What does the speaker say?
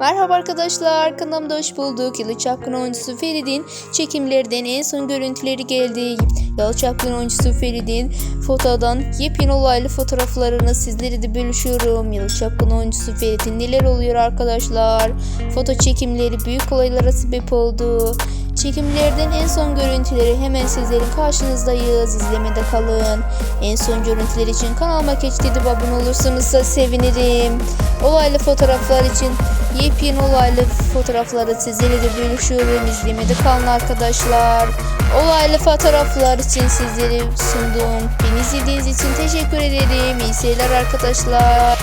Merhaba arkadaşlar, kanalımda hoş bulduk. Yalı Çapkın oyuncusu Ferid'in çekimlerden en son görüntüleri geldi. Yalı Çapkın oyuncusu Ferid'in fotodan yepyeni olaylı fotoğraflarını sizlere de bölüşüyorum. Yalı Çapkın oyuncusu Ferid'in neler oluyor arkadaşlar? Foto çekimleri büyük olaylara sebep oldu. Çekimlerden en son görüntüleri hemen sizlerin karşınızdayız. İzlemede kalın. En son görüntüler için kanalıma geçtiğinde abone olursanız sevinirim. Olaylı fotoğraflar için yepyeni olaylı fotoğrafları sizlerle de bölüşüyorum. İzlemede kalın arkadaşlar. Olaylı fotoğraflar için sizlere sundum. Beni izlediğiniz için teşekkür ederim. İyi seyirler arkadaşlar.